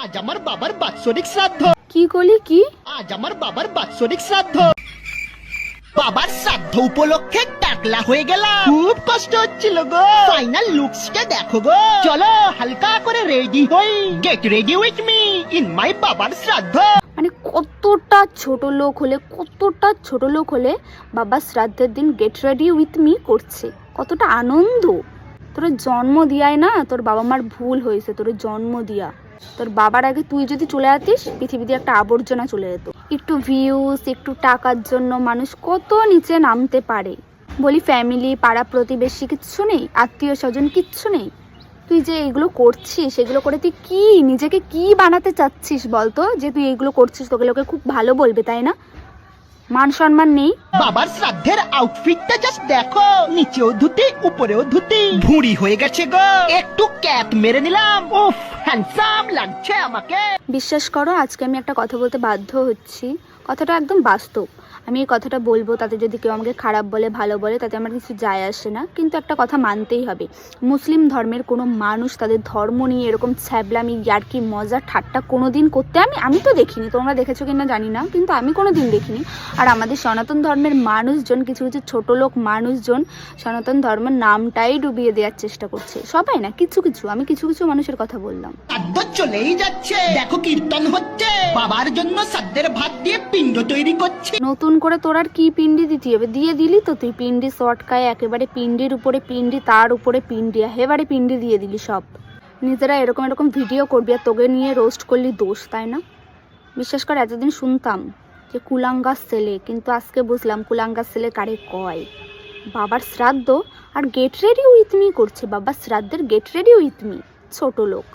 আজ আমার বাবার বাৎসরিক শ্রাদ্ধ। কি করলি কি? আজ আমার বাবার বাৎসরিক শ্রাদ্ধ। বাবার শ্রাদ্ধ উপলক্ষে টাকলা হয়ে গেলাম। খুব কষ্ট হচ্ছিল গো। ফাইনাল লুকসটা দেখো গো। চলো হালকা করে রেডি হই। Get ready with me in my বাবার শ্রাদ্ধ। মানে কতটা ছোট লোক হলে কতটা ছোট লোক হলে বাবা শ্রাদ্ধের দিন গেট রেডি উইথ মি করছে। কতটা আনন্দ। তোর জন্ম দিয়ায় না তোর বাবা মার ভুল হয়েছে তোর জন্ম দিয়া। তোর বাবার আগে তুই যদি চলে আসতিস পৃথিবীতে একটা আবর্জনা চলে যেত। একটু ভিউজ একটু টাকার জন্য মানুষ কত নিচে নামতে পারে। বলি ফ্যামিলি পাড়া প্রতিবেশী কিচ্ছু নেই, আত্মীয় স্বজন কিচ্ছু নেই। তুই যে এগুলো করছিস, এগুলো করে তুই কি, নিজেকে কি বানাতে চাচ্ছিস বলতো? যে তুই এগুলো করছিস, তোকে লোকে খুব ভালো বলবে, তাই না? মান সম্মান নেই। বাবার শ্রাদ্ধের আউটফিটটা জাস্ট দেখো, নিচেও ধুতি, উপরেও ধুতি। ভুঁড়ি হয়ে গেছে গো। একটু ক্যাপ মেরে নিলাম। উফ। আমাকে বিশ্বাস করো, আজকে আমি একটা কথা বলতে বাধ্য হচ্ছি। কথাটা একদম বাস্তব। আমি এই কথাটা বলব তাতে যদি কেউ আমাকে খারাপ বলে, ভালো বলে, তাতে আমার কিছু যায় আসে না। কিন্তু একটা কথা মানতেই হবে। মুসলিম ধর্মের কোনো মানুষ তাদের ধর্ম নিয়ে এরকম ছ্যাবলামি, ইয়ার্কি, মজা, ঠাট্টা কোনো দিন করতে আমি আমি তো দেখিনি। তোমরা দেখেছ কিনা জানি না, কিন্তু আমি কোনো দিন দেখিনি। আর আমাদের সনাতন ধর্মের মানুষজন, কিছু কিছু ছোট লোক মানুষজন সনাতন ধর্মের নামটাই ডুবিয়ে দেওয়ার চেষ্টা করছে। সবাই না, কিছু কিছু। আমি কিছু কিছু মানুষের কথা বললাম। নতুন করে তোর আর কি দিতে হবে? দিয়ে দিলি তো তুই একেবারে পিন্ডির উপরে পিন্ডি তার উপরে পিন্ডি একেবারে দিয়ে দিলি সব। নিজেরা এরকম এরকম ভিডিও করবি আর তোকে নিয়ে রোস্ট করলি দোষ, তাই না? বিশ্বাস করে, এতদিন শুনতাম যে কুলাঙ্গার ছেলে, কিন্তু আজকে বুঝলাম কুলাঙ্গার ছেলে কারে কয়। বাবার শ্রাদ্ধ আর গেট রেডি উইথ মি করছে। বাবার শ্রাদ্ধের গেট রেডি উইথ মি ছোট লোক।